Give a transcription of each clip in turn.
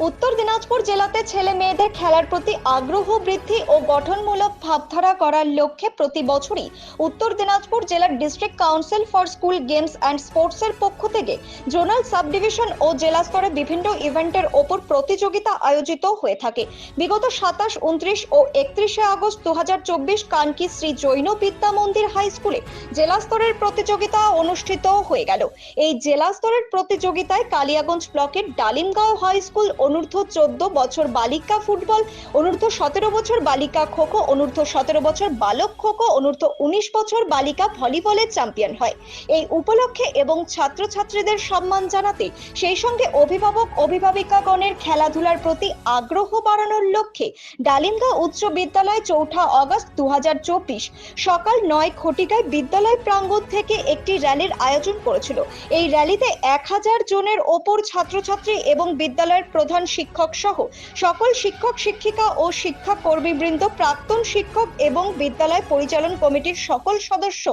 উত্তর দিনাজপুর জেলাতে ছেলে মেয়েদের খেলার প্রতি আগ্রহ বৃদ্ধি ও গঠনমূলক ভাবধারা করার লক্ষ্যে প্রতি বছরই উত্তর দিনাজপুর জেলার district council for school games and স্পোর্টসের পক্ষ থেকে জোনাল সাব ডিভিশন ও জেলা স্তরে বিভিন্ন ইভেন্টের ওপর প্রতিযোগিতা আয়োজিত হয়ে থাকে। বিগত সাতাশ, উনত্রিশ ও একত্রিশে আগস্ট দু হাজার চব্বিশ কানকি শ্রী জৈন বিদ্যা মন্দির হাই স্কুলে জেলা স্তরের প্রতিযোগিতা অনুষ্ঠিত হয়ে গেল। এই জেলা স্তরের প্রতিযোগিতায় কালিয়াগঞ্জ ব্লকের ডালিমগাঁও হাই স্কুল অনূর্ধ্ব চোদ্দ বছর বালিকা ফুটবল, অনূর্ধ্ব সতেরো বছর বালিকা খোখো, অনূর্ধ্ব সতেরো বছর বালক খোখো, অনূর্ধ্ব উনিশ বছর বালিকা ভলিবলের চ্যাম্পিয়ন হয়। এই উপলক্ষে এবং ছাত্রছাত্রীদের সম্মান জানাতে সেই সঙ্গে অভিভাবক, অভিভাবিকাগণের খেলাধুলার প্রতি আগ্রহ বাড়ানোর লক্ষ্যে ডালিমগাঁও উচ্চ বিদ্যালয় চৌঠা অগস্ট দু হাজার চব্বিশ সকাল নয় ঘটিকায় বিদ্যালয় প্রাঙ্গণ থেকে একটি র্যালির আয়োজন করেছিল। এই র্যালিতে এক হাজার জনের ওপর ছাত্রছাত্রী এবং বিদ্যালয়ের প্রধান শিক্ষক সহ সকল শিক্ষক, শিক্ষিকা ও শিক্ষা কর্মীবৃন্দ প্রাক্তন শিক্ষক এবং বিদ্যালয় পরিচালন কমিটির সকল সদস্য,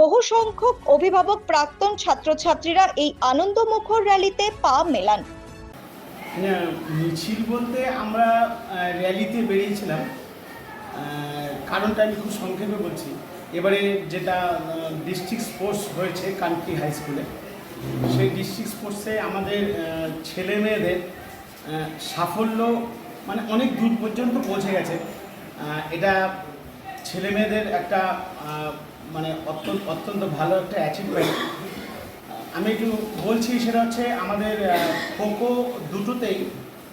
বহু সংখ্যক অভিভাবক, প্রাক্তন ছাত্রছাত্রীরা এই আনন্দমুখর র্যালিতে পা মেলান। মিছিল বলতে আমরা র্যালিতে বেরিয়েছিলাম। কারণটা আমি খুব সংক্ষেপে বলছি। এবারে যেটা ডিস্ট্রিক্ট স্পোর্টস হয়েছে, কানকি হাই স্কুলে সেই ডিস্ট্রিক্ট স্পোর্টসে আমাদের ছেলে মেয়েদের সাফল্য মানে অনেক দূর পর্যন্ত পৌঁছে গেছে। এটা ছেলে মেয়েদের একটা মানে অত্যন্ত অত্যন্ত ভালো একটা অ্যাচিভমেন্ট আমি একটু বলছি, সেটা হচ্ছে আমাদের খোখো দুটোতেই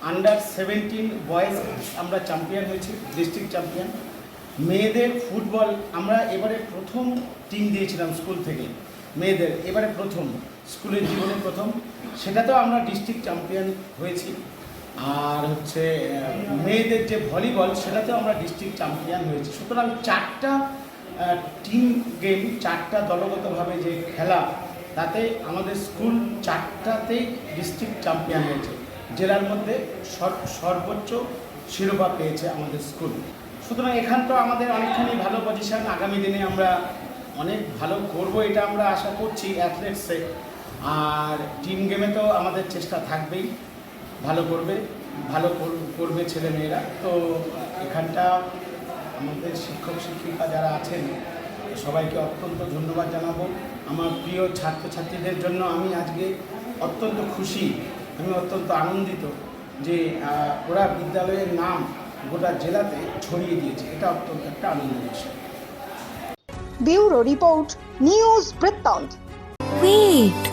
আন্ডার সেভেন্টিন বয়েজ আমরা চ্যাম্পিয়ন হয়েছি ডিস্ট্রিক্ট চ্যাম্পিয়ন মেয়েদের ফুটবল আমরা এবারে প্রথম টিম দিয়েছিলাম স্কুল থেকে, মেয়েদের এবারে প্রথম স্কুলের জীবনে প্রথম। সেটাতেও আমরা ডিস্ট্রিক্ট চ্যাম্পিয়ন হয়েছি। আর হচ্ছে মেয়েদের যে ভলিবল সেটাতেও আমরা ডিস্ট্রিক্ট চ্যাম্পিয়ন হয়েছি। সুতরাং চারটা টিম গেম চারটা দলগতভাবে যে খেলা, তাতে আমাদের স্কুল চারটাতেই ডিস্ট্রিক্ট চ্যাম্পিয়ন হয়েছে। জেলার মধ্যে সর- সর্বোচ্চ শিরোপা পেয়েছে আমাদের স্কুল সুতরাং এখান তো আমাদের অনেকখানি ভালো পজিশন আগামী দিনে আমরা অনেক ভালো করব, এটা আমরা আশা করছি অ্যাথলেটসে আর টিম গেমে তো আমাদের চেষ্টা থাকবেই। ভালো করবে ভালো কর- করবে ছেলে মেয়েরা তো এখানটা আমাদের শিক্ষক শিক্ষিকা যারা আছেন সবাইকে অত্যন্ত ধন্যবাদ জানাব। আমার প্রিয় ছাত্রছাত্রীদের জন্য আমি আজকে অত্যন্ত খুশি আমি অত্যন্ত আনন্দিত যে ওরা বিদ্যালয়ের নাম গোটা জেলাতে ছড়িয়ে দিয়েছে। এটা অত্যন্ত একটা আনন্দের বিষয়। ব্যুরো রিপোর্ট নিউজ বৃত্তান্ত। Wait.